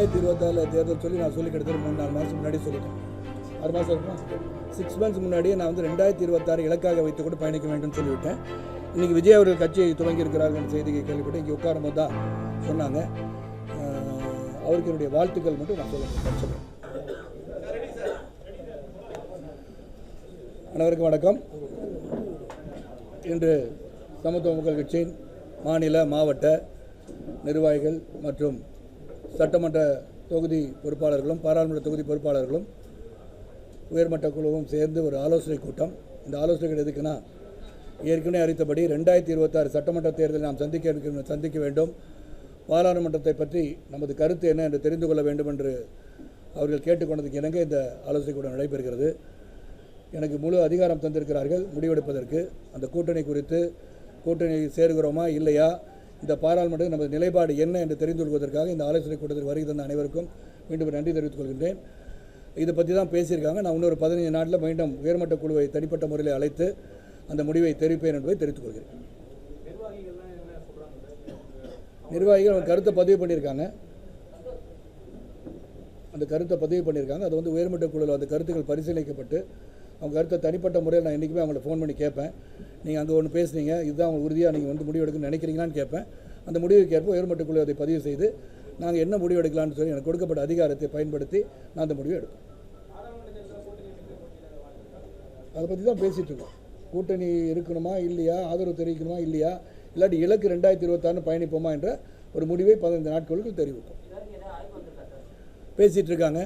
ரெண்டாயிரத்தி இருபத்தாறில் தேர்தல் சொல்லி நான் சொல்லி கிட்டத்தட்ட மூணு நாலு மாதம் முன்னாடி சொல்லிட்டேன். ஆறு மாதம் இருக்குமா? சிக்ஸ் மந்த்ஸ் முன்னாடியே நான் வந்து ரெண்டாயிரத்தி இருபத்தாறு இலக்காக வைத்து கூட பயணிக்க வேண்டும் சொல்லிவிட்டேன். இன்றைக்கி விஜய் அவர்கள் கட்சியை துவங்கி இருக்கிறார்கள் செய்தியை கேள்விப்பட்டு இங்கே உட்காரும் போது தான் சொன்னாங்க. அவருக்கு என்னுடைய வாழ்த்துக்கள் மட்டும் நான் சொல்ல சொல்லுவேன் அனைவருக்கும் வணக்கம். இன்று சமத்துவ மக்கள் கட்சியின் மாநில மாவட்ட நிர்வாகிகள் மற்றும் சட்டமன்ற தொகுதி பொறுப்பாளர்களும் பாராளுமன்ற தொகுதி பொறுப்பாளர்களும் உயர்மட்ட குழுவும் சேர்ந்து ஒரு ஆலோசனை கூட்டம். இந்த ஆலோசனைகள் எதுக்குன்னா ஏற்கனவே அறிவித்தபடி ரெண்டாயிரத்தி இருபத்தாறு சட்டமன்ற தேர்தலில் நாம் சந்திக்க சந்திக்க வேண்டும். பாராளுமன்றத்தை பற்றி நமது கருத்து என்ன என்று தெரிந்து கொள்ள வேண்டும் என்று அவர்கள் கேட்டுக்கொண்டதுக்கு இணங்க இந்த ஆலோசனை கூட்டம் நடைபெறுகிறது. எனக்கு முழு அதிகாரம் தந்திருக்கிறார்கள். முடிவெடுப்பதற்கு அந்த கூட்டணி குறித்து கூட்டணி சேருகிறோமா இல்லையா? இந்த பாராளுமன்ற நமது நிலைப்பாடு என்ன என்று தெரிந்து கொள்வதற்காக இந்த ஆலோசனை கூட்டத்தில் வருகை தந்த அனைவருக்கும் மீண்டும் நன்றி தெரிவித்துக் கொள்கின்றேன். இதை பற்றி தான் பேசியிருக்காங்க. நான் இன்னொரு பதினைஞ்சு நாட்டில் மீண்டும் உயர்மட்ட குழுவை தனிப்பட்ட முறையில் அழைத்து அந்த முடிவை தெரிவிப்பேன் என்பதை தெரிவித்துக் கொள்கிறேன். நிர்வாகிகள் அவங்க கருத்தை பதிவு பண்ணியிருக்காங்க. அந்த கருத்தை பதிவு பண்ணியிருக்காங்க. அது வந்து உயர்மட்ட குழுவில் அந்த கருத்துக்கள் பரிசீலிக்கப்பட்டு அவங்க கருத்தை தனிப்பட்ட முறையில் நான் என்றைக்குமே அவங்கள ஃபோன் பண்ணி கேட்பேன். நீங்கள் அங்கே ஒன்று பேசுனீங்க இதுதான் அவங்க உறுதியாக நீங்கள் வந்து முடிவு எடுக்கணும்னு நினைக்கிறீங்களான்னு கேட்பேன். அந்த முடிவுக்கு ஏற்ப உயர்மட்டக்குழு அதை பதிவு செய்து நாங்கள் என்ன முடிவு எடுக்கலாம்னு சொல்லி எனக்கு கொடுக்கப்பட்ட அதிகாரத்தை பயன்படுத்தி நான் அந்த முடிவை எடுப்பேன். அதை பற்றி தான் பேசிகிட்டு இருக்கோம். கூட்டணி இருக்கணுமா இல்லையா? ஆதரவு தெரிவிக்கணுமா இல்லையா? இல்லாட்டி இலக்கு ரெண்டாயிரத்தி இருபத்தாறு பயணிப்போமா என்ற ஒரு முடிவை பதினைந்து நாட்களுக்கு தெரிவிப்போம். பேசிகிட்டு இருக்காங்க.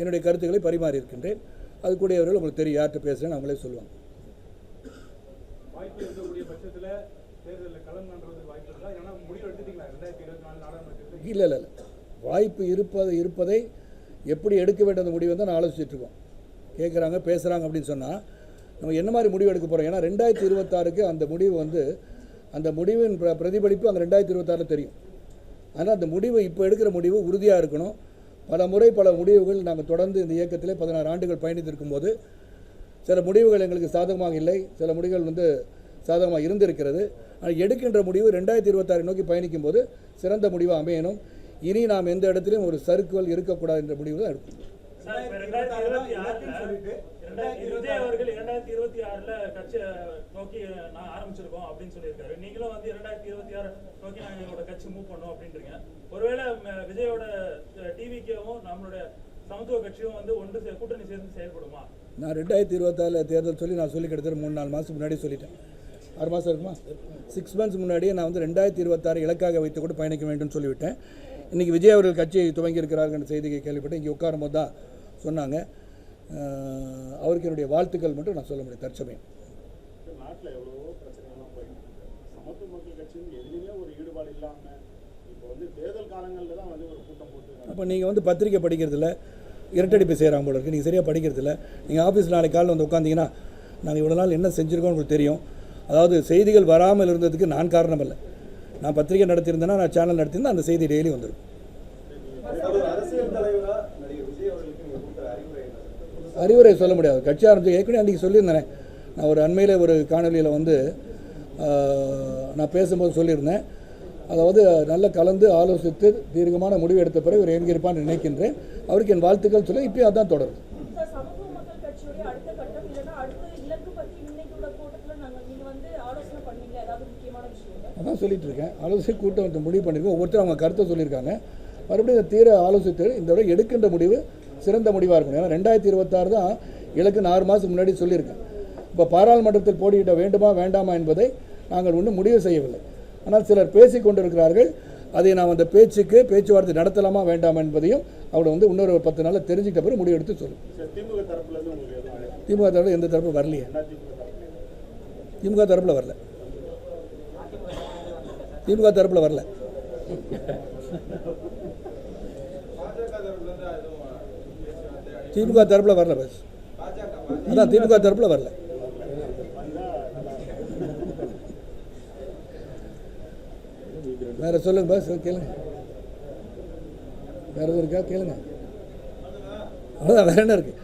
என்னுடைய கருத்துக்களை பரிமாறி இருக்கின்றேன் அது கூடியவர்கள் உங்களுக்கு தெரியும் யார்கிட்ட பேசுகிறேன்னு அவங்களே சொல்லுவாங்க. இல்லை இல்லை இல்லை. வாய்ப்பு இருப்பது இருப்பதை எப்படி எடுக்க அந்த முடிவை தான் நான் ஆலோசிச்சுட்டு இருக்கோம். கேட்குறாங்க பேசுகிறாங்க அப்படின்னு சொன்னால் நம்ம என்ன மாதிரி முடிவு எடுக்க போகிறோம் ஏன்னா ரெண்டாயிரத்தி இருபத்தாறுக்கு அந்த முடிவு வந்து அந்த முடிவின் பிர- பிரதிபலிப்பு அந்த ரெண்டாயிரத்தி இருபத்தாறில் தெரியும். ஆனால் அந்த முடிவு இப்போ எடுக்கிற முடிவு உறுதியாக இருக்கணும். பல முறை பல முடிவுகள் நாங்கள் தொடர்ந்து இந்த இயக்கத்திலே பதினாறு ஆண்டுகள் பயணித்திருக்கும் போது சில முடிவுகள் எங்களுக்கு சாதகமாக இல்லை சில முடிவுகள் வந்து சாதகமாக இருந்திருக்கிறது. ஆனால் எடுக்கின்ற முடிவு ரெண்டாயிரத்தி இருபத்தாறு நோக்கி பயணிக்கும் போது சிறந்த முடிவாக அமையணும். இனி நாம் எந்த இடத்திலும் ஒரு சறுக்குவல் இருக்கக்கூடாது என்ற முடிவு தான் எடுக்கும். அவர்கள் இரண்டாயிரத்தி இருபத்தி ஆறுல நோக்கி நான் ஆரம்பிச்சிருக்கோம் அப்படின்னு சொல்லியிருக்காரு. நீங்களும் வந்து இரண்டாயிரத்தி இருபத்தி ஆறு நோக்கி எங்களோட கட்சி மூவ் பண்ணோம் அப்படின்றீங்க. ஒருவேளை விஜயோட நம்மளுடைய சமத்துவ கட்சியும் வந்து ஒன்று சே- கூட்டணி சேர்ந்து செயல்படுமா? நான் ரெண்டாயிரத்தி இருபத்தாறில் தேர்தல் சொல்லி நான் சொல்லி கிட்டத்தட்ட மூணு நாலு மாதத்துக்கு முன்னாடி சொல்லிட்டேன். ஆறு மாதம் இருக்குமா? சிக்ஸ் மந்த்ஸ் முன்னாடியே நான் வந்து ரெண்டாயிரத்தி இருபத்தாறு இலக்காக வைத்து கூட பயணிக்க வேண்டும் சொல்லிவிட்டேன். இன்றைக்கி விஜய் அவர்கள் கட்சியை துவங்கி இருக்கிறார்கள் என்ற செய்தியை கேள்விப்பட்டு இங்கே உட்காரும் போது தான் சொன்னாங்க. அவருக்கு என்னுடைய வாழ்த்துக்கள் மட்டும் நான் சொல்ல முடியும் தற்சமயம். நாட்டில் எவ்வளவோ பிரச்சனைகள்லாம் போயிட்டு சமத்துவ மக்கள் கட்சியும் எதுலையுமே ஒரு ஈடுபாடு இல்லாமல் அப்போ நீங்கள் வந்து பத்திரிக்கை படிக்கிறதில்ல இரட்டடிப்பு செய்கிறாங்க போல இருக்குது நீங்கள் சரியாக படிக்கிறதில்ல நீங்கள் ஆஃபீஸ் நாளைக்கு காலையில் வந்து உட்காந்தீங்கன்னா நாங்கள் இவ்வளோ நாள் என்ன செஞ்சுருக்கோம் உங்களுக்கு தெரியும். அதாவது செய்திகள் வராமல் இருந்ததுக்கு நான் காரணம் இல்லை நான் பத்திரிக்கை நடத்தியிருந்தேன்னா நான் சேனல் நடத்தியிருந்தேன் அந்த செய்தி டெய்லி வந்துடும் அறிவுரை சொல்ல முடியாது. கட்சி ஆரம்பிச்சு ஏற்கனவே அன்றைக்கி சொல்லியிருந்தேன். நான் ஒரு அண்மையில் ஒரு காணொலியில் வந்து நான் பேசும்போது சொல்லியிருந்தேன். அதாவது நல்ல கலந்து ஆலோசித்து தீர்க்கமான முடிவு எடுத்த பிறகு இவர் எங்கிருப்பான்னு நினைக்கின்றேன். அவருக்கு என் வாழ்த்துக்கள் சொல்ல இப்பயும் அதான் தொடரும். அதான் சொல்லிட்டு இருக்கேன். ஆலோசனை கூட்டம் முடிவு பண்ணியிருக்கோம் ஒவ்வொருத்தரும் அவங்க கருத்தை சொல்லியிருக்காங்க. மறுபடியும் இந்த தீர ஆலோசித்து இந்த தடவை எடுக்கின்ற முடிவு சிறந்த முடிவாக இருக்கணும். ஏன்னா ரெண்டாயிரத்தி இருபத்தாறு தான் இலக்கு ஆறு மாதத்துக்கு முன்னாடி சொல்லியிருக்கேன். இப்போ பாராளுமன்றத்தில் போட்டியிட வேண்டுமா வேண்டாமா என்பதை நாங்கள் இன்னும் முடிவு செய்யவில்லை. ஆனால் சிலர் பேசிக் கொண்டிருக்கிறார்கள் அதை நாம் அந்த பேச்சுக்கு பேச்சுவார்த்தை நடத்தலாமா வேண்டாமா என்பதையும் அவர் வந்து இன்னொரு பத்து நாளில் தெரிஞ்சுக்கிட்ட பிறகு முடிவு எடுத்து சொல்லும் திமுக தரப்பில் எந்த தரப்பு வரலையே. திமுக தரப்பில் வரல. திமுக தரப்பில் வரல. திமுக தரப்பில் வரல பஸ். அதான் திமுக தரப்பில் வரல. வேற சொல்லுங்க பஸ் கேளுங்க. வேற எதுவும் இருக்கா? கேளுங்க. அவ்வளோதான் வேற என்ன இருக்கு?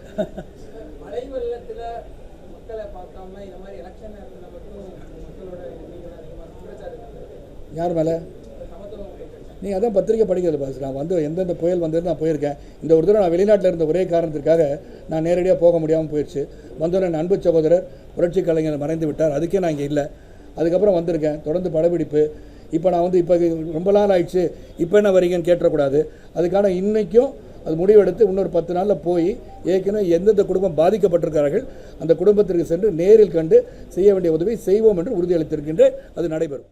யார் மேலே? சமத்துவ மக்கள் கட்சி நீ அதான் பத்திரிக்கை படிக்கிறது பாஸ் நான் வந்து எந்தெந்த புயல் வந்தது நான் போயிருக்கேன். இந்த ஒரு தடவை நான் வெளிநாட்டில் இருந்த ஒரே காரணத்திற்காக நான் நேரடியாக போக முடியாமல் போயிடுச்சு வந்தோடனே என் அன்பு சகோதரர் புரட்சி கலைஞர் மறைந்து விட்டார். அதுக்கே நான் இங்கே இல்லை. அதுக்கப்புறம் வந்திருக்கேன். தொடர்ந்து படப்பிடிப்பு. இப்போ நான் வந்து இப்போ ரொம்ப நாள் ஆயிடுச்சு. இப்போ என்ன வரீங்கன்னு கேட்டக்கூடாது அதுக்கான இன்றைக்கும் அது முடிவெடுத்து இன்னொரு பத்து நாளில் போய் ஏற்கனவே எந்தெந்த குடும்பம் பாதிக்கப்பட்டிருக்கிறார்கள் அந்த குடும்பத்திற்கு சென்று நேரில் கண்டு செய்ய வேண்டிய உதவி செய்வோம் என்று உறுதியளித்திருக்கின்ற அது நடைபெறும்.